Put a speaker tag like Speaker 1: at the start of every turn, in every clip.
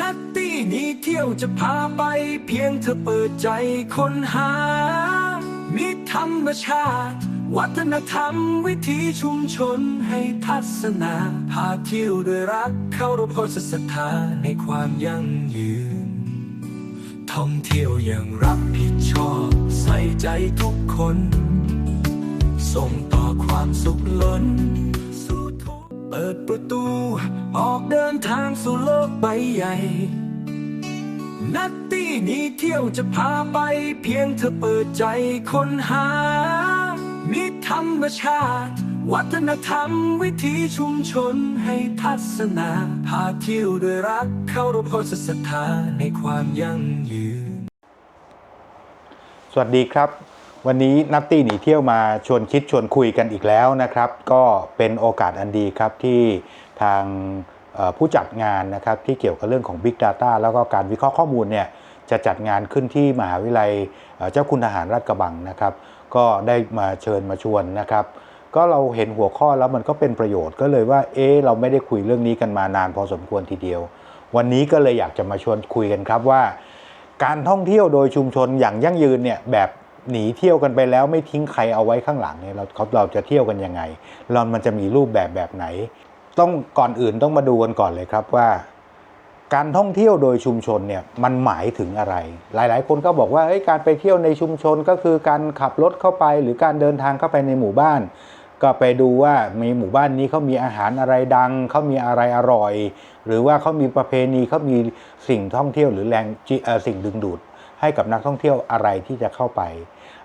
Speaker 1: นัตตี้นี้เที่ยวจะพาไป เพียงเธอเปิดใจค้นหามิธรรมชาติ วัฒนธรรมวิถีชุมชนให้ทัศนา พาเที่ยวด้วยรักเข้ารบพสศรัทธาในความยั่งยืน ท่องเที่ยวอย่างรับผิดชอบ ใส่ใจทุกคน ส่งต่อความสุขล้น ปิดประตู ออกเดินทางสู่โลกใบใหญ่ นัตตี้นี้เที่ยวจะพาไป เพียงเธอเปิดใจค้นหามิธรรมชาติ วัฒนธรรมวิถีชุมชนให้ทัศนา พาเที่ยวด้วยรักเข้ารบโพสศรัทธาในความยั่งยืน
Speaker 2: สวัสดีครับ วันนี้นัตตี้หนีเที่ยวมาชวนคิดชวนคุยกันอีกแล้วนะครับ ก็เป็นโอกาสอันดีครับที่ทางผู้จัดงานนะครับที่เกี่ยวกับเรื่องของ Big Data แล้วก็การวิเคราะห์ข้อมูลเนี่ยจะจัดงานขึ้นที่มหาวิทยาลัยเจ้าคุณทหารราชกระบังนะครับ ก็ได้มาเชิญมาชวนนะครับ ก็เราเห็นหัวข้อแล้วมันก็เป็นประโยชน์ก็เลยว่าเอ๊เราไม่ได้คุยเรื่องนี้กันมานานพอสมควรทีเดียว วันนี้ก็เลยอยากจะมาชวนคุยกันครับว่า การท่องเที่ยวโดยชุมชนอย่างยั่งยืนเนี่ยแบบ หนีเที่ยวกันไปแล้วไม่ทิ้งใครเอาไว้ข้างหลังเนี่ยเราเขาเราจะเที่ยวกันยังไงเรามันจะมีรูปแบบแบบไหน ต้องก่อนอื่นต้องมาดูกันก่อนเลยครับว่า การท่องเที่ยวโดยชุมชนเนี่ยมันหมายถึงอะไร หลาย ๆ คนก็บอกว่าเอ้ยการไปเที่ยวในชุมชนก็คือการขับรถเข้าไป หรือการเดินทางเข้าไปในหมู่บ้าน ก็ไปดูว่ามีหมู่บ้านนี้เขามีอาหารอะไรดังเขามีอะไรอร่อย หรือว่าเขามีประเพณีเขามีสิ่งท่องเที่ยวหรือแรงสิ่งดึงดูดให้กับนักท่องเที่ยวอะไรที่จะเข้าไป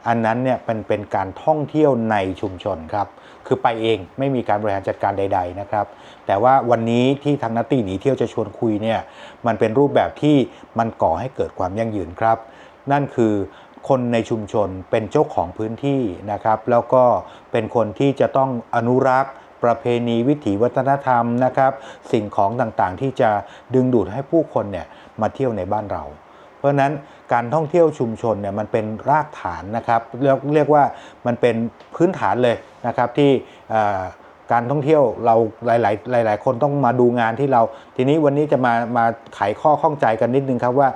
Speaker 2: อันนั้นเนี่ยเป็นเป็นการท่องเที่ยวในชุมชนครับ คือไปเองไม่มีการบริหารจัดการใด ๆนะครับ แต่ว่าวันนี้ที่ทางนัตตี้หนีเที่ยวจะชวนคุยเนี่ยมันเป็นรูปแบบที่มันก่อให้เกิดความยั่งยืนครับ นั่นคือคนในชุมชนเป็นเจ้าของพื้นที่นะครับ แล้วก็เป็นคนที่จะต้องอนุรักษ์ประเพณีวิถีวัฒนธรรมนะครับ สิ่งของต่างๆที่จะดึงดูดให้ผู้คนเนี่ยมาเที่ยวในบ้านเรา เพราะฉะนั้น การท่องเที่ยวชุมชนเนี่ยมันเป็นรากฐานนะครับเรียกเรียกว่ามันเป็นพื้นฐานเลยนะครับที่การท่องเที่ยวเราหลาย ๆ หลาย ๆ คนต้องมาดูงานที่เรา ทีนี้วันนี้จะมามาไขข้อข้องใจกันนิดนึงครับว่า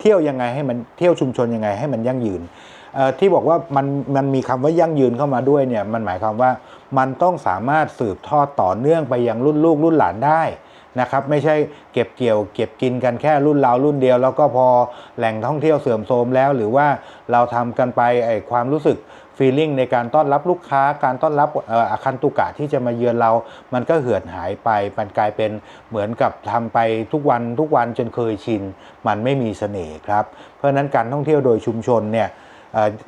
Speaker 2: เที่ยวยังไงให้มันเที่ยวชุมชนยังไงให้มันยั่งยืนที่บอกว่ามันมันมีคำว่ายั่งยืนเข้ามาด้วยเนี่ยมันหมายความว่ามันต้องสามารถสืบทอดต่อเนื่องไปยังรุ่นลูกรุ่นหลานได้ นะครับไม่ใช่เก็บเกี่ยว เก็บกินกันแค่รุ่นเรารุ่นเดียว แล้วก็พอแหล่งท่องเที่ยวเสื่อมโทรมแล้ว หรือว่าเราทำกันไปไอความรู้สึกฟีลลิ่งในการต้อนรับลูกค้าการต้อนรับอออาคันตุกะที่จะมาเยือนเรา มันก็เหือดหายไป มันกลายเป็นเหมือนกับทำไปทุกวันทุกวันจนเคยชิน มันไม่มีเสน่ห์ครับ เพราะนั้นการท่องเที่ยวโดยชุมชนเนี่ย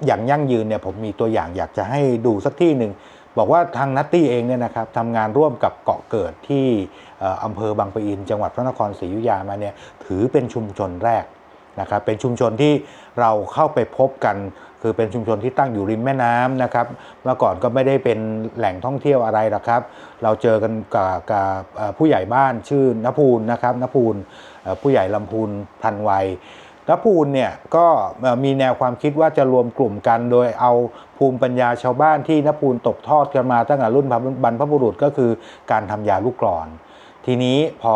Speaker 2: อย่างยั่งยืนเนี่ยผมมีตัวอย่างอยากจะให้ดูสักที่หนึ่งบอกว่าทางนัตตี้เองเนี่ยนะครับทำงานร่วมกับเกาะเกิดที่ อำเภอบางปะอิน จังหวัดพระนครศรีอยุธยามาเนี่ยถือเป็นชุมชนแรกนะครับเป็นชุมชนที่เราเข้าไปพบกัน คือเป็นชุมชนที่ตั้งอยู่ริมแม่น้ำนะครับเมื่อก่อนก็ไม่ได้เป็นแหล่งท่องเที่ยวอะไรหรอกครับ เราเจอกันกับกับผู้ใหญ่บ้านชื่อนภูลนะครับนภูลผู้ใหญ่ลำพูนพันวัยนภูลเนี่ยก็มีแนวความคิดว่าจะรวมกลุ่มกัน โดยเอาภูมิปัญญาชาวบ้านที่นภูลตกทอดกันมาตั้งแต่รุ่นบรรพบุรุษก็คือการทำยาลูกกรอน ทีนี้พอ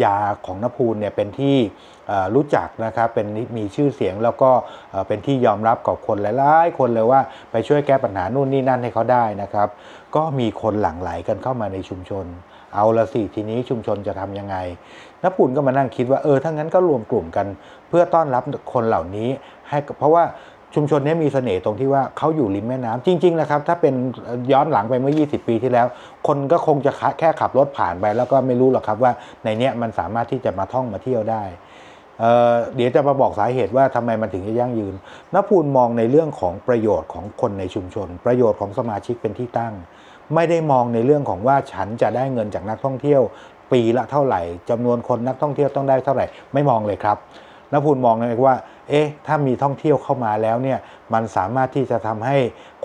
Speaker 2: อยาของนภูลเนี่ยเป็นที่รู้จักนะครับเป็นมีชื่อเสียงแล้วก็เป็นที่ยอมรับกับคนหลายๆ คนเลยว่าไปช่วยแก้ปัญหานู่นนี่นั่นให้เขาได้นะครับ ก็มีคนหลั่งไหลกันเข้ามาในชุมชน เอาละสิทีนี้ชุมชนจะทำยังไงนภูลก็มานั่งคิดว่าเออถ้างั้นก็รวมกลุ่มกัน เพื่อต้อนรับคนเหล่านี้ให้เพราะว่า ชุมชนนี้มีเสน่ห์ตรงที่ว่าเขาอยู่ริมแม่น้ำจริงๆนะครับถ้าเป็นย้อนหลังไปเมื่อ 20 ปีที่แล้ว คนก็คงจะแค่ขับรถผ่านไปแล้วก็ไม่รู้หรอกครับว่าในเนี้ยมันสามารถที่จะมาท่องมาเที่ยวได้เเดี๋ยวจะมาบอกสาเหตุว่าทำไมมันถึงจะยั่งยืนนภูลมองในเรื่องของประโยชน์ของคนในชุมชน ประโยชน์ของสมาชิกเป็นที่ตั้ง ไม่ได้มองในเรื่องของว่าฉันจะได้เงินจากนักท่องเที่ยว ปีละเท่าไหร่จำนวนคนนักท่องเที่ยวต้องได้เท่าไหร่ไม่มองเลยครับนภูลมองเลยว่า เอ๊ะถ้ามีท่องเที่ยวเข้ามาแล้วเนี่ยมันสามารถที่จะทำให้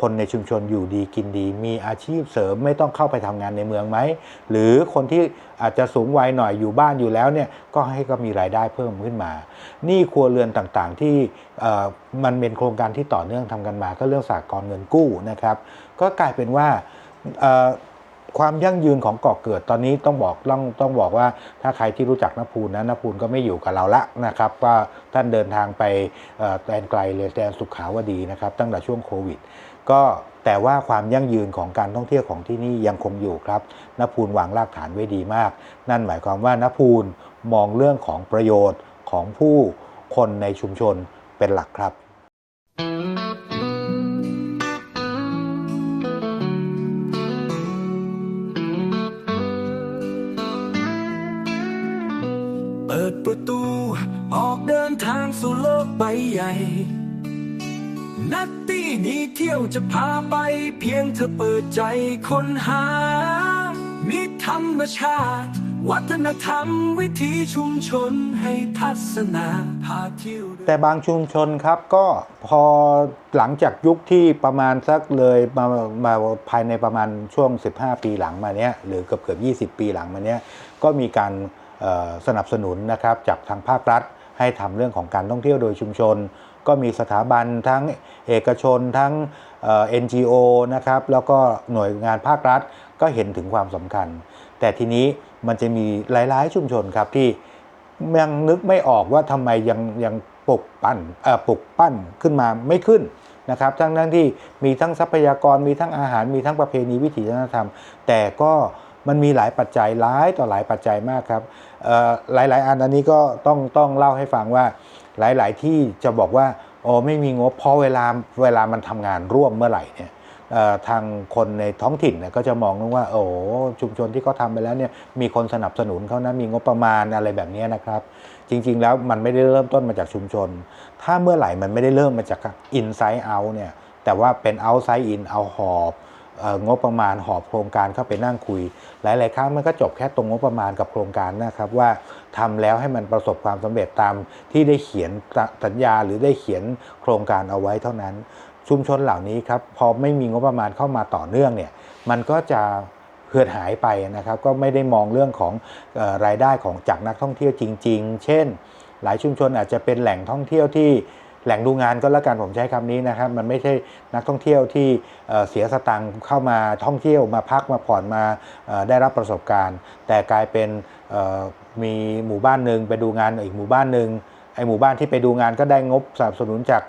Speaker 2: คนในชุมชนอยู่ดีกินดี มีอาชีพเสริมไม่ต้องเข้าไปทำงานในเมืองไหม หรือคนที่อาจจะสูงวัยหน่อยอยู่บ้านอยู่แล้วเนี่ยก็ให้ก็มีรายได้เพิ่มขึ้นมา นี่ครัวเรือนต่างๆที่เอ่อมันเป็นโครงการที่ต่อเนื่องทำกันมา ก็เรื่องสากลเงินกู้นะครับ ก็กลายเป็นว่า ความยั่งยืนของเกาะเกิดตอนนี้ต้องบอกต้องต้องบอกว่าถ้าใครที่รู้จักนภูนนะนภูนก็ไม่อยู่กับเราละนะครับว่าท่านเดินทางไปแดนไกลเลยแดนสุขาวดีนะครับตั้งแต่ช่วงโควิด ก็แต่ว่าความยั่งยืนของการท่องเที่ยวของที่นี่ยังคงอยู่ครับนภูนวางรากฐานไว้ดีมาก นั่นหมายความว่านภูนมองเรื่องของประโยชน์ของผู้คนในชุมชนเป็นหลักครับ
Speaker 1: ใบใหญ่ นัตตี้นี้เที่ยวจะพาไป เพียงเธอเปิดใจค้นหามิตรธรรมชาติ วัฒนธรรมวิถีชุมชนให้ทัศนาพาเที่ยวเดิน
Speaker 2: แต่บางชุมชนครับก็พอหลังจากยุคที่ประมาณสักเลยมามาภายในประมาณช่วง 15 ปีหลังมาเนี้ยหรือเกือบเกือบ 20 ปีหลังมาเนี้ยก็มีการเอ่อสนับสนุนนะครับจากทางภาครัฐ ให้ทำเรื่องของการท่องเที่ยวโดยชุมชน ก็มีสถาบันทั้งเอกชนทั้งเอ่อ NGO นะครับแล้วก็หน่วยงานภาครัฐก็เห็นถึงความสำคัญ แต่ทีนี้มันจะมีหลาย ๆ ชุมชนครับที่ยังนึกไม่ออกว่าทำไมยังยังปลุกปั้นเอ่อปลุกปั้นขึ้นมาไม่ขึ้นนะครับทั้งทั้งที่มีทั้งทรัพยากรมีทั้งอาหารมีทั้งประเพณีวิถีวัฒนธรรม แต่ก็มันมีหลายปัจจัยหลายต่อหลายปัจจัยมากครับ หลาย ๆ อันอันนี้ก็ต้องต้องเล่าให้ฟังว่าหลาย ๆ ที่จะบอกว่าโอ้ไม่มีงบเพราะเวลาเวลามันทำงานร่วมเมื่อไหร่เนี่ยทางคนในท้องถิ่นเนี่ยก็จะมองว่าโอ้ชุมชนที่เขาทำไปแล้วเนี่ยมีคนสนับสนุนเขานะมีงบประมาณอะไรแบบนี้นะครับ จริง ๆ แล้วมันไม่ได้เริ่มต้นมาจากชุมชน ถ้าเมื่อไหร่มันไม่ได้เริ่มมาจาก inside out เนี่ยแต่ว่าเป็น outside in เอาหอบ งบประมาณหอบโครงการเข้าไปนั่งคุย หลาย ๆ ครั้งมันก็จบแค่ตรงงบประมาณกับโครงการนะครับว่าทำแล้วให้มันประสบความสำเร็จตามที่ได้เขียนสัญญาหรือได้เขียนโครงการเอาไว้เท่านั้น ชุมชนเหล่านี้ครับพอไม่มีงบประมาณเข้ามาต่อเนื่องเนี่ยมันก็จะเหือดหายไปนะครับก็ไม่ได้มองเรื่องของอรายได้ของจากนักท่องเที่ยวจริง ๆ เช่น หลายชุมชนอาจจะเป็นแหล่งท่องเที่ยวที่ แหล่งดูงานก็แล้วกันผมใช้คำนี้นะครับมันไม่ใช่นักท่องเที่ยวที่เเสียสตังค์เข้ามาท่องเที่ยวมาพักมาผ่อนมาได้รับประสบการณ์ แต่กลายเป็นมีหมู่บ้านหนึ่งไปดูงานอีกหมู่บ้านหนึ่งไอหมู่บ้านที่ไปดูงานก็ได้งบสนับสนุนจาก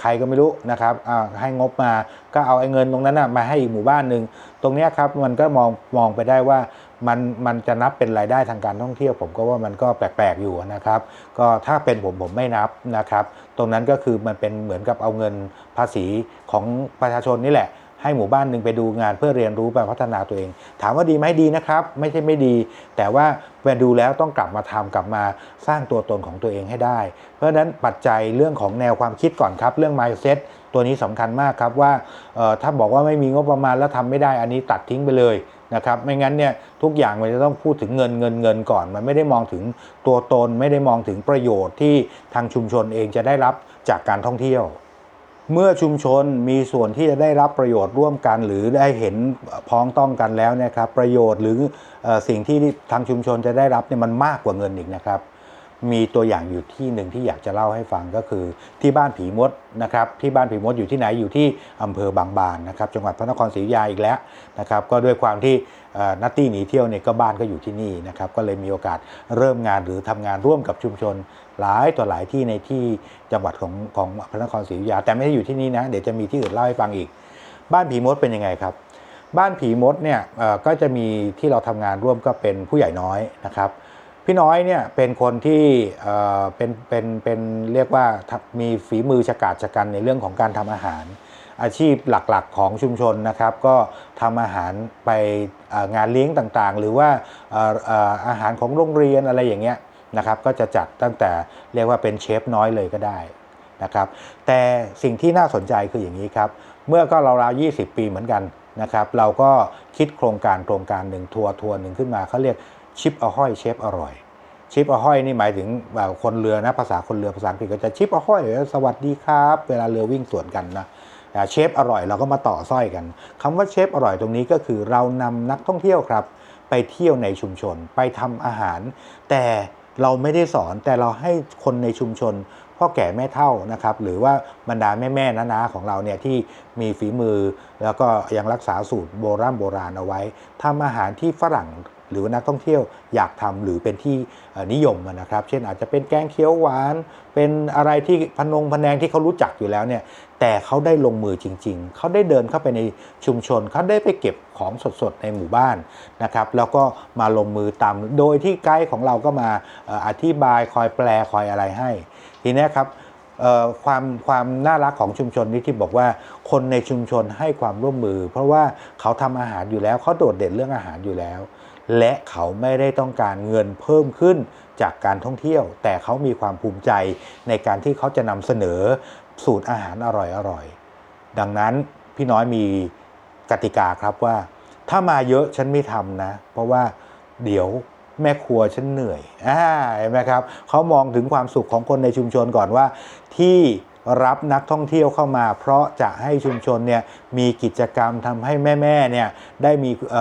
Speaker 2: ใครก็ไม่รู้นะครับให้งบมาก็เอาไอ้เงินตรงนั้นนะมาให้อีกหมู่บ้านหนึ่งตรงนี้ครับมันก็มองมองไปได้ว่า มันมันจะนับเป็นรายได้ทางการท่องเที่ยว ผมก็ว่ามันก็แปลกๆอยู่นะครับ ก็ถ้าเป็นผมผมไม่นับนะครับ ตรงนั้นก็คือมันเป็นเหมือนกับเอาเงินภาษีของประชาชนนี่แหละให้หมู่บ้านหนึ่งไปดูงานเพื่อเรียนรู้ไปพัฒนาตัวเอง ถามว่าดีไหมดีนะครับ ไม่ใช่ไม่ดี แต่ว่าเวลาดูแล้วต้องกลับมาทำกลับมาสร้างตัวตนของตัวเองให้ได้ เพราะฉะนั้นปัจจัยเรื่องของแนวความคิดก่อนครับ เรื่อง mindset ตัวนี้สำคัญมากครับว่าถ้าบอกว่าไม่มีงบประมาณแล้วทำไม่ได้อันนี้ตัดทิ้งไปเลย นะครับไม่งั้นเนี่ยทุกอย่างมันจะต้องพูดถึงเงินเงินเงินก่อน มันไม่ได้มองถึงตัวตนไม่ได้มองถึงประโยชน์ที่ทางชุมชนเองจะได้รับจากการท่องเที่ยว เมื่อชุมชนมีส่วนที่จะได้รับประโยชน์ร่วมกัน หรือได้เห็นพ้องต้องกันแล้วเนะครับ ประโยชน์หรือสิ่งที่ทางชุมชนจะได้รับเนี่ยมันมากกว่าเงินอีกนะครับ มีตัวอย่างอยู่ที่หนึ่งที่อยากจะเล่าให้ฟังก็คือ ที่บ้านผีมดนะครับที่บ้านผีมดอยู่ที่ไหนอยู่ที่อำเภอบางบานนะครับจังหวัดพระนครศรีอยุธยาอีกแล้วนะครับก็ด้วยความที่นัตตี้หนีเที่ยวเนี่ยก็บ้านก็อยู่ที่นี่นะครับก็เลยมีโอกาสเริ่มงานหรือทำงานร่วมกับชุมชนหลายต่อหลายที่ในที่จังหวัดของของพระนครศรีอยุธยา แต่ไม่ได้อยู่ที่นี่นะเดี๋ยวจะมีที่อื่นเล่าให้ฟังอีก บ้านผีมดเป็นยังไงครับบ้านผีมดเนี่ยก็จะมีที่เราทำงานร่วมก็เป็นผู้ใหญ่น้อยนะครับ พี่น้อยเนี่ยเป็นคนที่เออเป็นเป็นเป็นเรียกว่ามีฝีมือฉกาจชะกันในเรื่องของการทำอาหาร อาชีพหลักๆของชุมชนนะครับ ก็ทำอาหารไปงานเลี้ยงต่างๆ หรือว่าเอ่อเอ่ออาหารของโรงเรียนอะไรอย่างเงี้ยนะครับ ก็จะจัดตั้งแต่เรียกว่าเป็นเชฟน้อยเลยก็ได้นะครับ แต่สิ่งที่น่าสนใจคืออย่างนี้ครับ เมื่อก็ราวๆ20 ปีเหมือนกันนะครับ เราก็คิดโครงการโครงการหนึ่งทัวร์ทัวร์หนึ่งขึ้นมาเขาเรียก ชิปอห้อยเชฟอร่อย ชิปอห้อยนี่หมายถึงแบบคนเรือนะภาษาคนเรือภาษาอังกฤษก็จะชิปอห้อยสวัสดีครับ เวลาเรือวิ่งสวนกันนะเชฟอร่อยเราก็มาต่อสร้อยกันคำว่าเชฟอร่อยตรงนี้ก็คือเรานำนักท่องเที่ยวครับ ไปเที่ยวในชุมชนไปทำอาหาร แต่เราไม่ได้สอนแต่เราให้คนในชุมชนพ่อแก่แม่เท่านะครับ หรือว่าบรรดาแม่แม่น้าๆของเราเนี่ยที่มีฝีมือ แล้วก็ยังรักษาสูตรโบราณโบราณเอาไว้ทำอาหารที่ฝรั่ง หรือนักท่องเที่ยวอยากทำหรือเป็นที่นิยมนะครับ เช่นอาจจะเป็นแกงเขียวหวาน เป็นอะไรที่พนงพะแนงที่เขารู้จักอยู่แล้วเนี่ยแต่เขาได้ลงมือจริง ๆ เขาได้เดินเข้าไปในชุมชน เขาได้ไปเก็บของสดๆในหมู่บ้านนะครับ แล้วก็มาลงมือตาม โดยที่ไกด์ของเราก็มาอธิบายคอยแปลคอยอะไรให้ ทีนี้ครับความความน่ารักของชุมชนนี้ที่บอกว่าคนในชุมชนให้ความร่วมมือ เพราะว่าเขาทำอาหารอยู่แล้วเขาโดดเด่นเรื่องอาหารอยู่แล้ว และเขาไม่ได้ต้องการเงินเพิ่มขึ้นจากการท่องเที่ยว แต่เขามีความภูมิใจในการที่เขาจะนำเสนอสูตรอาหารอร่อยๆ ดังนั้นพี่น้อยมีกติกาครับว่า ถ้ามาเยอะฉันไม่ทำนะ เพราะว่าเดี๋ยวแม่ครัวฉันเหนื่อยอ่าเห็นไหมครับเขามองถึงความสุขของคนในชุมชนก่อนว่าที่ รับนักท่องเที่ยวเข้ามา เพราะจะให้ชุมชนเนี่ยมีกิจกรรมทำให้แม่ๆเนี่ยได้มีเ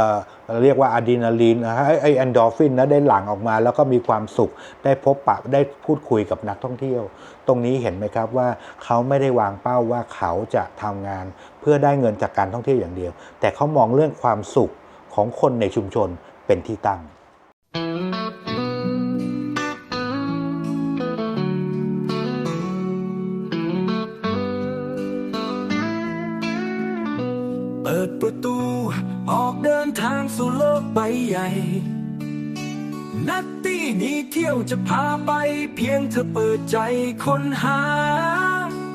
Speaker 2: เรียกว่าอะดรีนาลีนนะฮะไอแอนดอร์ฟินนะได้หลั่งออกมา แล้วก็มีความสุขได้พบปะได้พูดคุยกับนักท่องเที่ยว ตรงนี้เห็นไหมครับว่าเขาไม่ได้วางเป้าว่าเขาจะทำงาน เพื่อได้เงินจากการท่องเที่ยวอย่างเดียว แต่เขามองเรื่องความสุขของคนในชุมชนเป็นที่ตั้ง
Speaker 1: ประตู ออกเดินทางสู่โลกใบใหญ่ นัตตี้นี้เที่ยวจะพาไป เพียงเธอเปิดใจค้นหา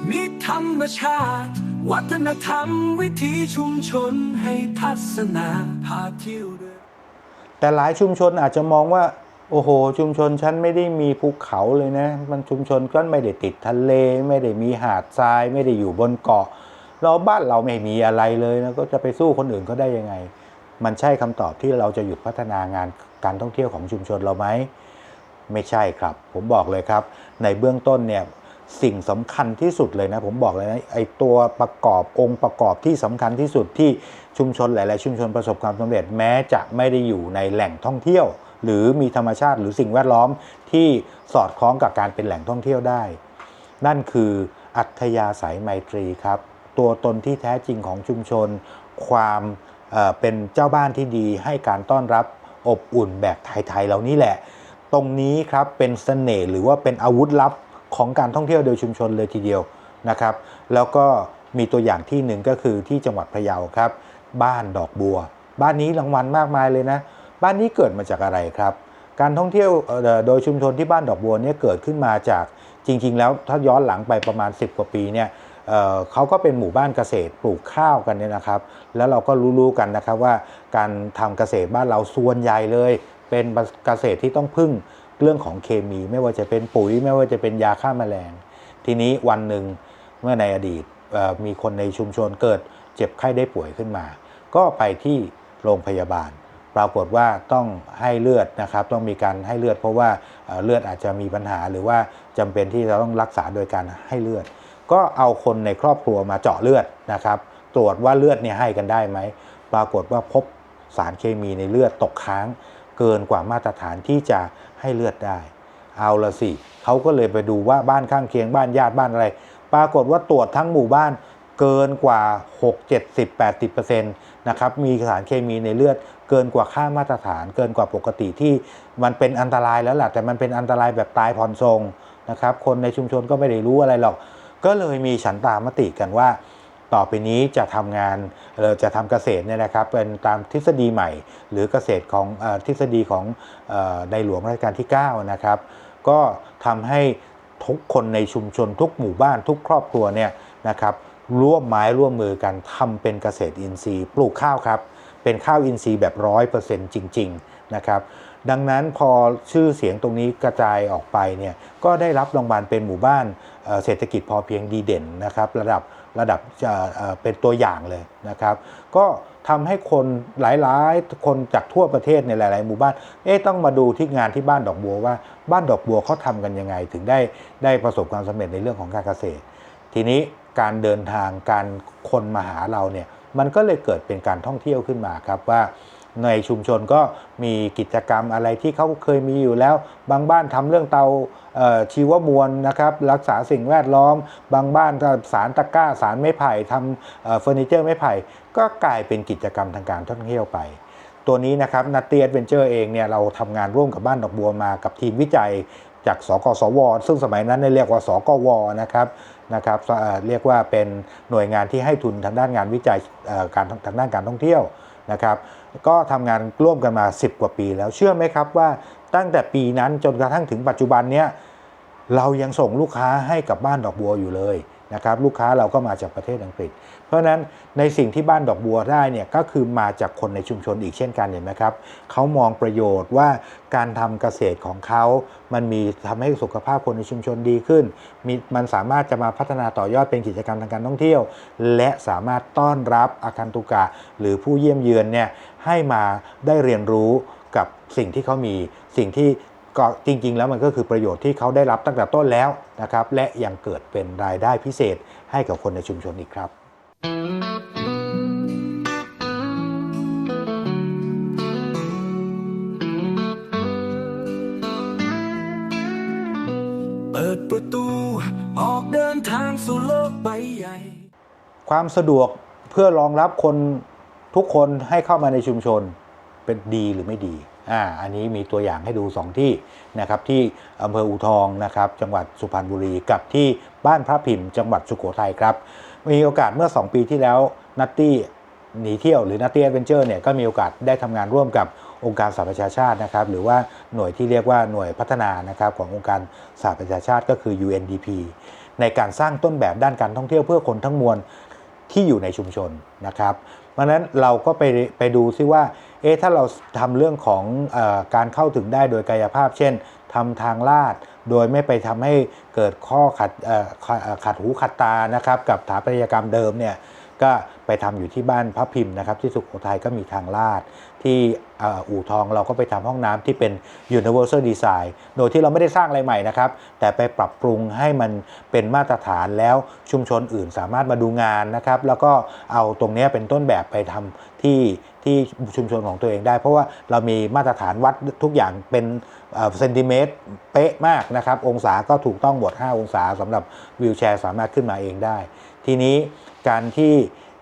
Speaker 1: มิธรรมชาติ วัฒนธรรมวิถีชุมชนให้ทัศนาพาเที่ยวเดิน
Speaker 2: แต่หลายชุมชนอาจจะมองว่า โอ้โห ชุมชนฉันไม่ได้มีภูเขาเลยนะ มันชุมชนก็ไม่ได้ติดทะเล ไม่ได้มีหาดทราย ไม่ได้อยู่บนเกาะ เราบ้านเราไม่มีอะไรเลยนะก็จะไปสู้คนอื่นเขาได้ยังไง มันใช่คำตอบที่เราจะหยุดพัฒนางานการท่องเที่ยวของชุมชนเราไหมไม่ใช่ครับ ผมบอกเลยครับ ในเบื้องต้นเนี่ยสิ่งสำคัญที่สุดเลยนะ ผมบอกเลยนะไอตัวประกอบองค์ประกอบที่สำคัญที่สุดที่ชุมชนหลาย ๆ ชุมชนประสบความสำเร็จแม้จะไม่ได้อยู่ในแหล่งท่องเที่ยว หรือมีธรรมชาติหรือสิ่งแวดล้อมที่สอดคล้องกับการเป็นแหล่งท่องเที่ยวได้ นั่นคืออัธยาศัยไมตรีครับ ตัวตนที่แท้จริงของชุมชน ความเเป็นเจ้าบ้านที่ดีให้การต้อนรับอบอุ่นแบบไทยๆเหล่านี้แหละ ตรงนี้ครับเป็นเสน่ห์หรือว่าเป็นอาวุธลับของการท่องเที่ยวโดยชุมชนเลยทีเดียวนะครับ แล้วก็มีตัวอย่างที่หนึ่งก็คือที่จังหวัดพะเยาครับ บ้านดอกบัว บ้านนี้รางวัลมากมายเลยนะ บ้านนี้เกิดมาจากอะไรครับ การท่องเที่ยวโดยชุมชนที่บ้านดอกบัวเนี่ยเกิดขึ้นมาจากจริง ๆ แล้วถ้าย้อนหลังไปประมาณ 10 กว่าปีเนี่ย เเขาก็เป็นหมู่บ้านเกษตรปลูกข้าวกันเนี่ยนะครับ แล้วเราก็รู้ๆกันนะครับว่าการทำเกษตรบ้านเราส่วนใหญ่เลย เป็นเกษตรที่ต้องพึ่งเรื่องของเคมี ไม่ว่าจะเป็นปุ๋ย ไม่ว่าจะเป็นยาฆ่าแมลง ทีนี้วันหนึ่งเมื่อในอดีตมีคนในชุมชนเกิดเจ็บไข้ได้ป่วยขึ้นมา ก็ไปที่โรงพยาบาล ปรากฏว่าต้องให้เลือดนะครับ ต้องมีการให้เลือด เพราะว่าเอ่อเลือดอาจจะมีปัญหาหรือว่าจำเป็นที่จะต้องรักษาโดยการให้เลือด ก็เอาคนในครอบครัวมาเจาะเลือดนะครับ ตรวจว่าเลือดเนี่ยให้กันได้ไหม ปรากฏว่าพบสารเคมีในเลือดตกค้าง เกินกว่ามาตรฐานที่จะให้เลือดได้ เอาละสิเขาก็เลยไปดูว่าบ้านข้างเคียงบ้านญาติบ้านอะไร ปรากฏว่าตรวจทั้งหมู่บ้านเกินกว่า 6 70 80%นะครับ มีสารเคมีในเลือดเกินกว่าค่ามาตรฐาน เกินกว่าปกติที่มันเป็นอันตรายแล้วแหละแต่มันเป็นอันตรายแบบตายผ่อนทรงนะครับ คนในชุมชนก็ไม่ได้รู้อะไรหรอก ก็เลยมีฉันตามติกันว่า ต่อไปนี้จะทำงานเอ่อจะทำเกษตรเนี่ยนะครับเป็นตามทฤษฎีใหม่ หรือเกษตรของอทฤษฎีของอในหลวงรัชกาลที่ 9 นะครับ ก็ทำให้ทุกคนในชุมชนทุกหมู่บ้านทุกครอบครัวเนี่ยนะครับร่วมไม้ร่วมมือกันทำเป็นเกษตรอินทรีย์ ปลูกข้าวครับ เป็นข้าวอินทรีย์แบบร้อยเปอร์เซ็นต์จริง ๆ นะครับ ดังนั้นพอชื่อเสียงตรงนี้กระจายออกไปเนี่ยก็ได้รับรางวัลเป็นหมู่บ้านเศรษฐกิจพอเพียงดีเด่นนะครับระดับระดับเอ่อเอ่อเป็นตัวอย่างเลยนะครับ ก็ทำให้คนหลาย ๆ คนจากทั่วประเทศในหลาย ๆ หมู่บ้าน เอ๊ะต้องมาดูที่งานที่บ้านดอกบัวว่าบ้านดอกบัวเขาทำกันยังไง ถึงได้ได้ประสบความสำเร็จในเรื่องของการเกษตร ทีนี้การเดินทางการคนมาหาเราเนี่ยมันก็เลยเกิดเป็นการท่องเที่ยวขึ้นมาครับว่า ในชุมชนก็มีกิจกรรมอะไรที่เขาเคยมีอยู่แล้ว บางบ้านทำเรื่องเตาชีวมวลนะครับรักษาสิ่งแวดล้อม บางบ้านก็สารตะกร้าสารไม้ไผ่ทำเฟอร์นิเจอร์ไม้ไผ่ ก็กลายเป็นกิจกรรมทางการท่องเที่ยวไปตัวนี้นะครับนัตตี้แอดเวนเจอร์เองเนี่ยเราทำงานร่วมกับบ้านดอกบัวมากับทีมวิจัยจากสกสว ซึ่งสมัยนั้นเรียกว่าสกวนะครับนะครับเรียกว่าเป็นหน่วยงานที่ให้ทุนทางด้านงานวิจัยการทางด้านการท่องเที่ยวนะครับ ก็ทำงานร่วมกันมา 10 กว่าปีแล้วเชื่อไหมครับว่าตั้งแต่ปีนั้นจนกระทั่งถึงปัจจุบันเนี้ยเรายังส่งลูกค้าให้กับบ้านดอกบัวอยู่เลยนะครับลูกค้าเราก็มาจากประเทศอังกฤษ ราะฉะนั้นในสิ่งที่บ้านดอกบัวได้เนี่ยก็คือมาจากคนในชุมชนอีกเช่นกันเห็นไหมครับเขามองประโยชน์ว่าการทำเกษตรของเขา มันมีทำให้สุขภาพคนในชุมชนดีขึ้นมีมันสามารถจะมาพัฒนาต่อยอดเป็นกิจกรรมทางการท่องเที่ยว และสามารถต้อนรับอาคันตุกะ หรือผู้เยี่ยมเยือนเนี่ยให้มาได้เรียนรู้กับสิ่งที่เขามีสิ่งที่ก็จริง ๆ แล้วมันก็คือประโยชน์ที่เขาได้รับตั้งแต่ต้นแล้วนะครับ และยังเกิดเป็นรายได้พิเศษให้กับคนในชุมชนอีกครับ
Speaker 1: เปิดประตูออกเดินทางสู่โลกใบใหญ่
Speaker 2: ความสะดวกเพื่อรองรับคนทุกคนให้เข้ามาในชุมชนเป็นดีหรือไม่ดีอ่าอันนี้มีตัวอย่างให้ดู 2 ที่นะครับที่อำเภออูทองนะครับจังหวัดสุพรรณบุรีกับที่บ้านพระพิมพ์จังหวัดสุโขทัยครับ มีโอกาสเมื่อ 2 ปีที่แล้วนัตตี้หนีเที่ยวหรือนัตตี้แอดเวนเจอร์เนี่ยก็มีโอกาสได้ทำงานร่วมกับองค์การสหประชาชาตินะครับหรือว่าหน่วยที่เรียกว่าหน่วยพัฒนานะครับขององค์การสหประชาชาติก็คือ UNDP ในการสร้างต้นแบบด้านการท่องเที่ยวเพื่อคนทั้งมวลที่อยู่ในชุมชนนะครับเพราะนั้นเราก็ไปไปดูซิว่าเอ๊ะถ้าเราทำเรื่องของอการเข้าถึงได้โดยกายภาพ เช่นทำทางลาด โดยไม่ไปทำให้เกิดข้อขัดขัดหูขัดตานะครับ กับสถาปัตยกรรมเดิมเนี่ยก็ไปทำอยู่ที่บ้านพระพิมพ์นะครับ ที่สุโขทัยก็มีทางลาด ที่อู่ทองเราก็ไปทำห้องน้ำที่เป็น universal design โดยที่เราไม่ได้สร้างอะไรใหม่นะครับ แต่ไปปรับปรุงให้มันเป็นมาตรฐานแล้วชุมชนอื่นสามารถมาดูงานนะครับ แล้วก็เอาตรงนี้เป็นต้นแบบไปทำที่ที่ชุมชนของตัวเองได้ เพราะว่าเรามีมาตรฐานวัดทุกอย่างเป็น เซนติเมตรเป๊ะมากนะครับ องศาก็ถูกต้องหมด 5 องศาสำหรับวิวแชร์สามารถขึ้นมาเองได้ ทีนี้การที่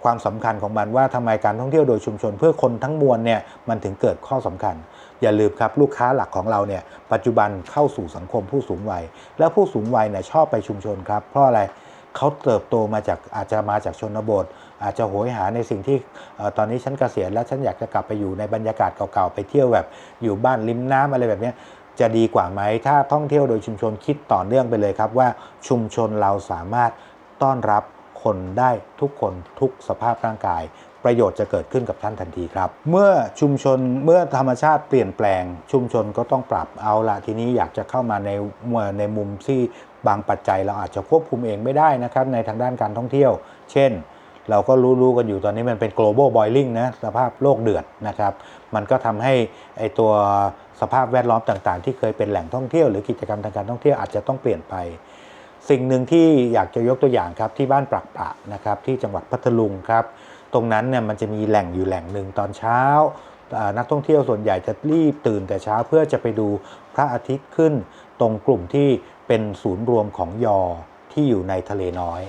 Speaker 2: ความสำคัญของมันว่าทำไมการท่องเที่ยวโดยชุมชน เพื่อคนทั้งมวลเนี่ยมันถึงเกิดข้อสำคัญ อย่าลืมครับลูกค้าหลักของเราเนี่ยปัจจุบันเข้าสู่สังคมผู้สูงวัย แล้วผู้สูงวัยเนี่ยชอบไปชุมชนครับ เพราะอะไรเขาเติบโตมาจากอาจจะมาจากชนบท อาจจะโหยหาในสิ่งที่ตอนนี้ฉันเกษียณแล้วฉันอยากจะกลับไปอยู่ในบรรยากาศเก่าๆไปเที่ยวแบบอยู่บ้านริมน้ำอะไรแบบนี้ จะดีกว่าไหมถ้าท่องเที่ยวโดยชุมชนคิดต่อเนื่องไปเลยครับว่าชุมชนเราสามารถต้อนรับคนได้ทุกคนทุกสภาพร่างกาย ประโยชน์จะเกิดขึ้นกับท่านทันทีครับ เมื่อชุมชนเมื่อธรรมชาติเปลี่ยนแปลง ชุมชนก็ต้องปรับเอาละทีนี้อยากจะเข้ามาในในมุมที่บางปัจจัยเราอาจจะควบคุมเองไม่ได้นะครับในทางด้านการท่องเที่ยว เช่น เราก็รู้ๆกันอยู่ตอนนี้มันเป็น global boiling นะสภาพโลกเดือดนะครับ มันก็ทำให้ไอตัว สภาพแวดล้อมต่างๆ ที่เคยเป็นแหล่งท่องเที่ยวหรือกิจกรรมทางการท่องเที่ยวอาจจะต้องเปลี่ยนไป สิ่งหนึ่งที่อยากจะยกตัวอย่างครับที่บ้านปรักปะนะครับที่จังหวัดพัทลุงครับตรงนั้นเนี่ยมันจะมีแหล่งอยู่แหล่งหนึ่งตอนเช้าอ่านักท่องเที่ยวส่วนใหญ่จะรีบตื่นแต่เช้าเพื่อจะไปดูพระอาทิตย์ขึ้น ตรงกลุ่มที่เป็นศูนย์รวมของยอที่อยู่ในทะเลน้อย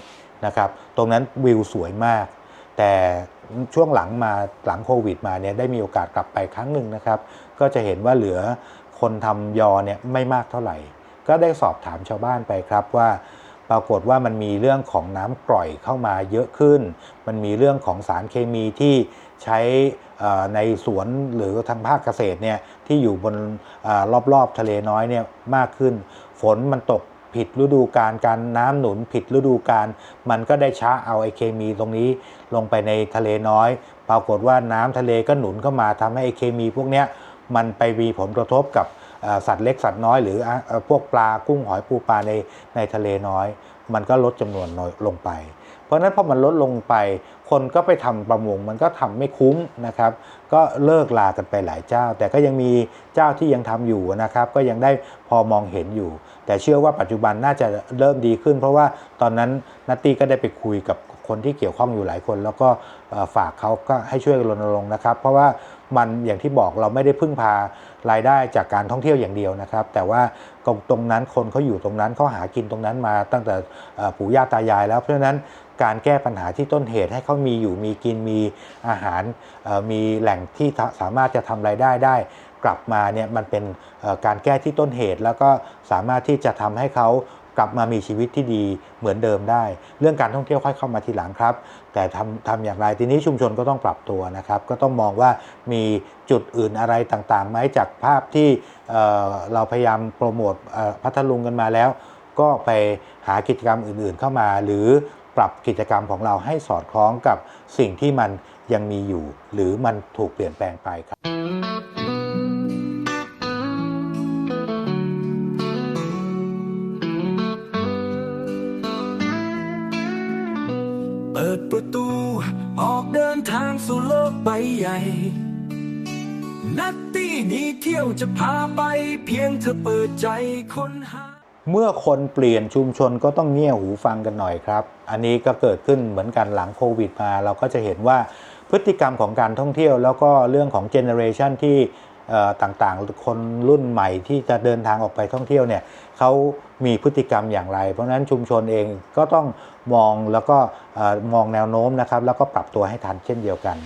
Speaker 2: นะครับตรงนั้นวิวสวยมาก แต่ช่วงหลังมาหลังโควิดมาเนี่ยได้มีโอกาสกลับไปครั้งหนึ่งนะครับ ก็จะเห็นว่าเหลือคนทำยอเนี่ยไม่มากเท่าไหร่ ก็ได้สอบถามชาวบ้านไปครับว่า ปรากฏว่ามันมีเรื่องของน้ำกร่อยเข้ามาเยอะขึ้น มันมีเรื่องของสารเคมีที่ใช้ในสวนหรือทางภาคเกษตรเนี่ยที่อยู่บนอารอบๆทะเลน้อยเนี่ยมากขึ้น ฝนมันตกผิดฤดูกาลการน้ำหนุนผิดฤดูกาลมันก็ได้ช้าเอาไอเคมีตรงนี้ลงไปในทะเลน้อย ปรากฏว่าน้ำทะเลก็หนุนเข้ามาทำให้ไอเคมีพวกเนี้ย มันไปมีผลกระทบกับสัตว์เล็กสัตว์น้อยหรือพวกปลากุ้งหอยปูปลาในในทะเลน้อย มันก็ลดจำนวนน้อยลงไป เพราะฉะนั้นพอมันลดลงไป คนก็ไปทำประมงมันก็ทำไม่คุ้มนะครับ ก็เลิกลากันไปหลายเจ้า แต่ก็ยังมีเจ้าที่ยังทำอยู่นะครับ ก็ยังได้พอมองเห็นอยู่ แต่เชื่อว่าปัจจุบันน่าจะเริ่มดีขึ้น เพราะว่าตอนนั้นนัตตี้ก็ได้ไปคุยกับคนที่เกี่ยวข้องอยู่หลายคน แล้วก็ฝากเขาก็ให้ช่วยรณรงค์นะครับ เพราะว่า มันอย่างที่บอกเราไม่ได้พึ่งพารายได้จากการท่องเที่ยวอย่างเดียวนะครับ แต่ว่าตรงนั้นคนเขาอยู่ตรงนั้นเขาหากินตรงนั้นมาตั้งแต่ปู่ย่าตายาย แล้วเพราะฉะนั้นการแก้ปัญหาที่ต้นเหตุให้เขามีอยู่มีกินมีอาหารมีแหล่งที่สามารถจะทำรายได้ได้กลับมาเนี่ยมันเป็นการแก้ที่ต้นเหตุแล้วก็สามารถที่จะทำให้เขา กลับมามีชีวิตที่ดีเหมือนเดิมได้ เรื่องการท่องเที่ยวค่อยเข้ามาทีหลังครับ แต่ทำทำอย่างไรทีนี้ชุมชนก็ต้องปรับตัวนะครับ ก็ต้องมองว่ามีจุดอื่นอะไรต่างๆไหมจากภาพที่เเราพยายามโปรโมทพัทลุงกันมาแล้ว ก็ไปหากิจกรรมอื่นๆเข้ามา หรือปรับกิจกรรมของเราให้สอดคล้องกับสิ่งที่มันยังมีอยู่ หรือมันถูกเปลี่ยนแปลงไปครับ
Speaker 1: ประตู ออกเดินทางสู่โลกใบใหญ่ นัตตี้นี้เที่ยวจะพาไป เพียงเธอเปิดใจค้นหา
Speaker 2: เมื่อคนเปลี่ยนชุมชนก็ต้องเงี่ยหูฟังกันหน่อยครับ อันนี้ก็เกิดขึ้นเหมือนกันหลังโควิดมา เราก็จะเห็นว่าพฤติกรรมของการท่องเที่ยว แล้วก็เรื่องของเจเนอเรชันที่ ต่างๆ คนรุ่นใหม่ที่จะเดินทางออกไปท่องเที่ยวเนี่ยเขามีพฤติกรรมอย่างไร เพราะฉะนั้นชุมชนเองก็ต้องมองแล้วก็มองแนวโน้มนะครับ แล้วก็ปรับตัวให้ทันเช่นเดียวกัน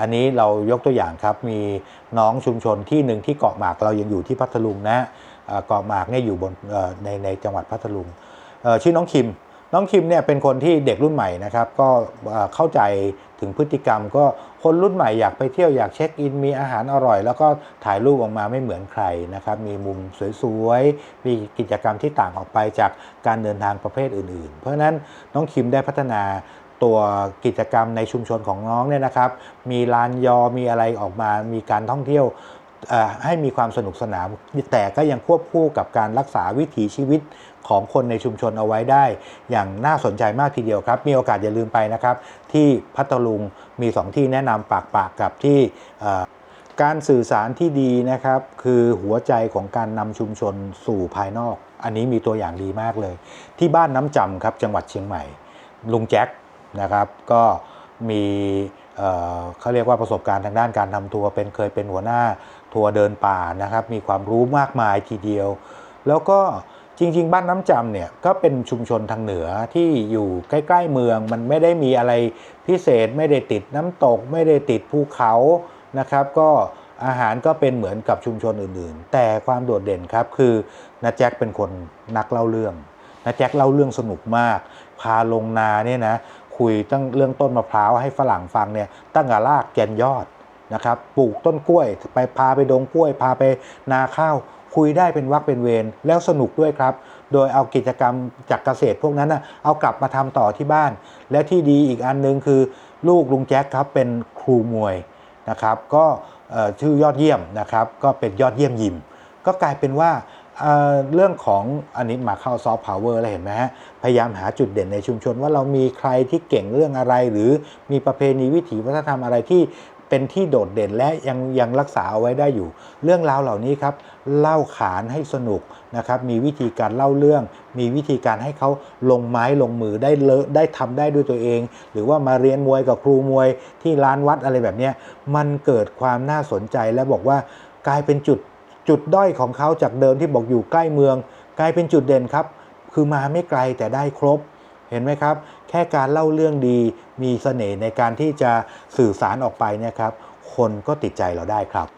Speaker 2: อันนี้เรายกตัวอย่างครับ มีน้องชุมชนที่หนึ่งที่เกาะหมากเรายังอยู่ที่พัทลุงนะเกาะหมากเนี่ยอยู่บนในในจังหวัดพัทลุงชื่อน้องคิมน้องคิมเนี่ยเป็นคนที่เด็กรุ่นใหม่นะครับ ก็เข้าใจถึงพฤติกรรมก็ คนรุ่นใหม่อยากไปเที่ยวอยากเช็คอิน มีอาหารอร่อย แล้วก็ถ่ายรูปออกมาไม่เหมือนใครนะครับ มีมุมสวยๆ มีกิจกรรมที่ต่างออกไปจากการเดินทางประเภทอื่น ๆ เพราะนั้นน้องคิมได้พัฒนาตัวกิจกรรมในชุมชนของน้องเนี่ยนะครับ มีลานยอมีอะไรออกมา มีการท่องเที่ยวให้มีความสนุกสนานแต่ก็ยังควบคู่กับการรักษาวิถีชีวิต ของคนในชุมชนเอาไว้ได้ อย่างน่าสนใจมากทีเดียวครับ มีโอกาสอย่าลืมไปนะครับ ที่พัทลุงมี 2 ที่แนะนำปากปากกับที่การสื่อสารที่ดีนะครับ คือหัวใจของการนำชุมชนสู่ภายนอก อันนี้มีตัวอย่างดีมากเลย ที่บ้านน้ำจำครับจังหวัดเชียงใหม่ ลุงแจ็คนะครับ ก็มีเเขาเรียกว่าประสบการณ์ทางด้านการทำทัวร์เป็นเคยเป็นหัวหน้าทัวร์เดินป่านะครับ มีความรู้มากมายทีเดียว แล้วก็ จริง ๆ บ้านน้ำจำเนี่ยก็เป็นชุมชนทางเหนือที่อยู่ใกล้ๆเมือง มันไม่ได้มีอะไรพิเศษไม่ได้ติดน้ำตก ไม่ได้ติดภูเขานะครับ ก็อาหารก็เป็นเหมือนกับชุมชนอื่นๆ แต่ความโดดเด่นครับคือนาแจ็คเป็นคนนักเล่าเรื่องนาแจ็คเล่าเรื่องสนุกมาก พาลงนาเนี่ยนะคุยตั้งเรื่องต้นมะพร้าวให้ฝรั่งฟังเนี่ยตั้งแต่รากแกนยอดนะครับปลูกต้นกล้วย ไปพาไปดงกล้วย พาไปนาข้าว คุยได้เป็นวักเป็นเวรแล้วสนุกด้วยครับ โดยเอากิจกรรมจากเกษตรพวกนั้นนะเอากลับมาทำต่อที่บ้าน และที่ดีอีกอันหนึงคือลูกลุงแจ็คครับเป็นครูมวยนะครับ ก็ชื่อยอดเยี่ยมนะครับ ก็เป็นยอดเยี่ยมยิม ก็กลายเป็นว่าเเรื่องของอันนี้มาเข้าซอฟต์พาวเวอร์แล้วเห็นไหมฮะ พยายามหาจุดเด่นในชุมชนว่าเรามีใครที่เก่งเรื่องอะไร หรือมีประเพณีวิถีวัฒนธรรมอะไรที่ เป็นที่โดดเด่นและยังยังรักษาเอาไว้ได้อยู่ เรื่องราวเหล่านี้ครับเล่าขานให้สนุกนะครับมีวิธีการเล่าเรื่อง มีวิธีการให้เขาลงไม้ลงมือได้เลอะได้ทำได้ด้วยตัวเอง หรือว่ามาเรียนมวยกับครูมวยที่ร้านวัดอะไรแบบนี้มันเกิดความน่าสนใจและบอกว่ากลายเป็นจุดจุดด้อยของเขาจากเดิมที่บอกอยู่ใกล้เมือง กลายเป็นจุดเด่นครับ คือมาไม่ไกลแต่ได้ครบเห็นไหมครับ แค่การเล่าเรื่องดี มีเสน่ห์ในการที่จะสื่อสารออกไปเนะครับคนก็ติดใจเราได้ครับ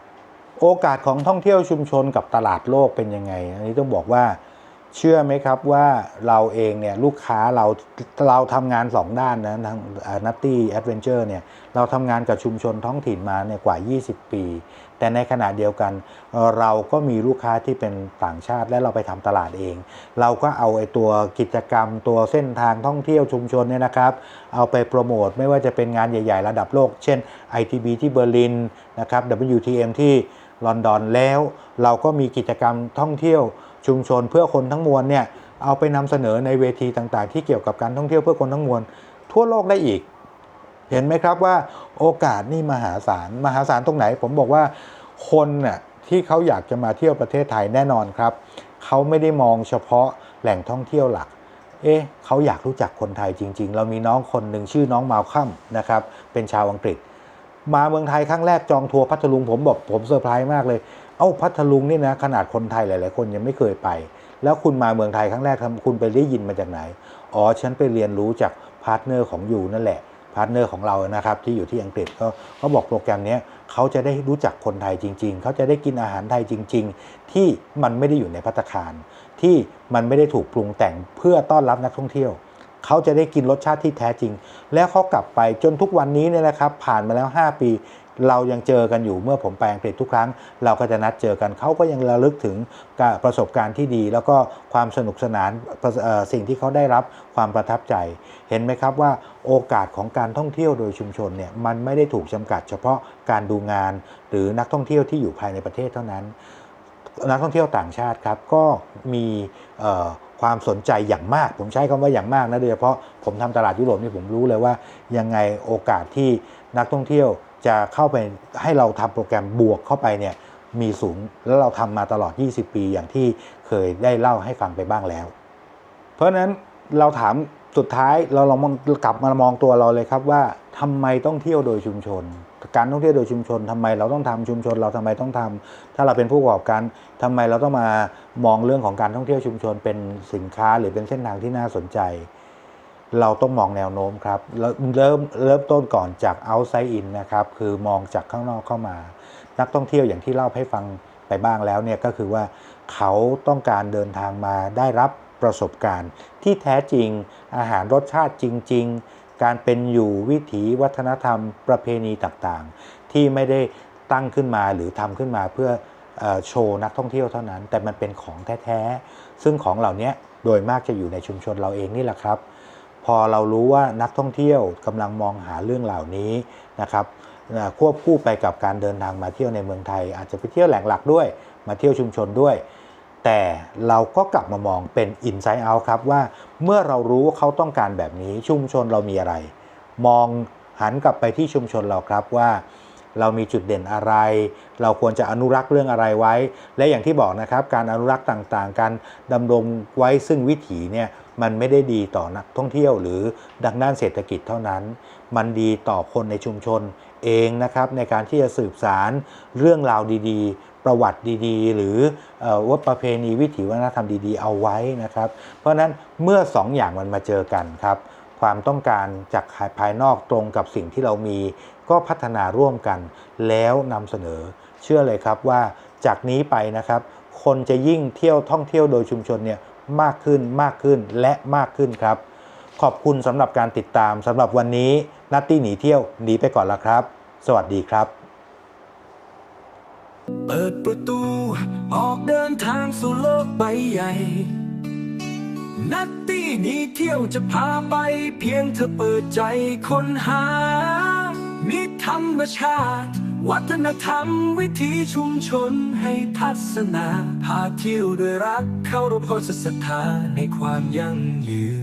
Speaker 2: โอกาสของท่องเที่ยวชุมชนกับตลาดโลกเป็นยังไง อันนี้ต้องบอกว่า เชื่อไหมครับว่าเราเองเนี่ยลูกค้าเราเราทำงาน 2 ด้านนะทางนัตตี้แอดเวนเจอร์เนี่ยเราทำงานกับชุมชนท้องถิ่นมาเนี่ยกว่า 20 ปี แต่ในขณะเดียวกัน เราก็มีลูกค้าที่เป็นต่างชาติและเราไปทำตลาดเอง เราก็เอาไอ้ตัวกิจกรรมตัวเส้นทางท่องเที่ยวชุมชนเนี่ยนะครับ เอาไปโปรโมทไม่ว่าจะเป็นงานใหญ่ ๆ ระดับโลก เช่น ITB ที่เบอร์ลินนะครับ WTM ที่ลอนดอนแล้ว เราก็มีกิจกรรมท่องเที่ยว ชุมชนเพื่อคนทั้งมวลเนี่ยเอาไปนำเสนอในเวทีต่างๆ ที่เกี่ยวกับการท่องเที่ยวเพื่อคนทั้งมวลทั่วโลกได้อีก เห็นไหมครับว่าโอกาสนี่มหาศาลมหาศาลตรงไหน ผมบอกว่าคนน่ะที่เขาอยากจะมาเที่ยวประเทศไทยแน่นอนครับเขาไม่ได้มองเฉพาะแหล่งท่องเที่ยวหลัก เอ๊ะเขาอยากรู้จักคนไทยจริง ๆ เรามีน้องคนหนึ่งชื่อน้องมาลคัมนะครับเป็นชาวอังกฤษ มาเมืองไทยครั้งแรกจองทัวร์พัทลุงผมบอกผมเซอร์ไพรส์มากเลยเอ้าพัทลุงนี่นะขนาดคนไทยหลาย ๆ คนยังไม่เคยไป แล้วคุณมาเมืองไทยครั้งแรกทำคุณไปได้ยินมาจากไหน อ๋อฉันไปเรียนรู้จากพาร์ทเนอร์ของยูนั่นแหละพาร์ทเนอร์ของเรานะครับที่อยู่ที่อังกฤษก็เขาบอกโปรแกรมนี้เขาจะได้รู้จักคนไทยจริง ๆ เขาจะได้กินอาหารไทยจริง ๆ ที่มันไม่ได้อยู่ในพัตคาร ที่มันไม่ได้ถูกปรุงแต่งเพื่อต้อนรับนักท่องเที่ยว เขาจะได้กินรสชาติที่แท้จริง แล้วเขากลับไปจนทุกวันนี้เนี่ยนะครับผ่านมาแล้ว 5 ปี เรายังเจอกันอยู่เมื่อผมไปอังกฤษทุกครั้ง เราก็จะนัดเจอกันเขาก็ยังระลึกถึงประสบการณ์ที่ดี แล้วก็ความสนุกสนานสิ่งที่เขาได้รับความประทับใจ เห็นไหมครับว่าโอกาสของการท่องเที่ยวโดยชุมชนเนี่ยมันไม่ได้ถูกจำกัด เฉพาะการดูงาน หรือนักท่องเที่ยวที่อยู่ภายในประเทศเท่านั้น นักท่องเที่ยวต่างชาติครับก็มีความสนใจอย่างมาก ผมใช้คำว่าอย่างมากนะโดยเฉพาะผมทำตลาดยุโรปนี่ผมรู้เลยว่ายังไงโอกาสที่นักท่องเที่ยว จะเข้าไปให้เราทำโปรแกรมบวกเข้าไปเนี่ยมีสูงแล้วเราทำมาตลอด 20 ปีอย่างที่เคยได้เล่าให้ฟังไปบ้างแล้ว เพราะฉะนั้นเราถามสุดท้ายเราลองมองกลับมามองตัวเราเลยครับว่าทำไมต้องเที่ยวโดยชุมชน การท่องเที่ยวโดยชุมชนทำไมเราต้องทำชุมชน เราทำไมต้องทำถ้าเราเป็นผู้ประกอบการทำไมเราต้องมามองเรื่องของการท่องเที่ยวชุมชนเป็นสินค้าหรือเป็นเส้นทางที่น่าสนใจ เราต้องมองแนวโน้มครับ เริ่มเริ่มต้นก่อนจาก outside in นะครับคือมองจากข้างนอกเข้ามา นักท่องเที่ยวอย่างที่เล่าให้ฟังไปบ้างแล้วเนี่ยก็คือว่าเขาต้องการเดินทางมาได้รับประสบการณ์ ที่แท้จริงอาหารรสชาติจริง ๆ การเป็นอยู่วิถีวัฒนธรรมประเพณีต่างๆ ที่ไม่ได้ตั้งขึ้นมาหรือทำขึ้นมาเพื่อเออโชว์นักท่องเที่ยวเท่านั้น แต่มันเป็นของแท้ ๆ ซึ่งของเหล่านี้โดยมากจะอยู่ในชุมชนเราเองนี่แหละครับ พอเรารู้ว่านักท่องเที่ยวกำลังมองหาเรื่องเหล่านี้นะครับควบคู่ไปกับการเดินทางมาเที่ยวในเมืองไทย อาจจะไปเที่ยวแหล่งหลักด้วย มาเที่ยวชุมชนด้วย แต่เราก็กลับมามองเป็นอินไซต์เอาครับว่าเมื่อเรารู้ว่าเขาต้องการแบบนี้ชุมชนเรามีอะไร มองหันกลับไปที่ชุมชนเราครับว่า เรามีจุดเด่นอะไร เราควรจะอนุรักษ์เรื่องอะไรไว้ และอย่างที่บอกนะครับ การอนุรักษ์ต่างๆ การดำรงไว้ซึ่งวิถีเนี่ยมันไม่ได้ดีต่อนักท่องเที่ยวหรือดังด้านเศรษฐกิจเท่านั้น มันดีต่อคนในชุมชนเองนะครับในการที่จะสืบสารเรื่องราวดีๆ ประวัติดีๆ หรือวัฒนประเพณีวิถีวัฒนธรรมดีๆ เอาไว้นะครับ เพราะฉะนั้นเมื่อสองอย่างมันมาเจอกันครับ ความต้องการจากภายนอกตรงกับสิ่งที่เรามี ก็พัฒนาร่วมกัน แล้วนำเสนอ เชื่อเลยครับว่าจากนี้ไปนะครับ คนจะยิ่งเที่ยวท่องเที่ยวโดยชุมชนเนี่ยมากขึ้นมากขึ้นและมากขึ้นครับ ขอบคุณสำหรับการติดตามสำหรับวันนี้นัตตี้หนีเที่ยวหนีไปก่อนละครับ สวัสดีครับ
Speaker 1: เปิดประตูออกเดินทางสู่โลกใบใหญ่ นัตตี้นี้เที่ยวจะพาไป เพียงเธอเปิดใจค้นหามิธรรมชาติ วัฒนธรรมวิถีชุมชนให้ทัศนา พาเที่ยวด้วยรัก เข้าร่วมโพสศรัทธาในความยั่งยืน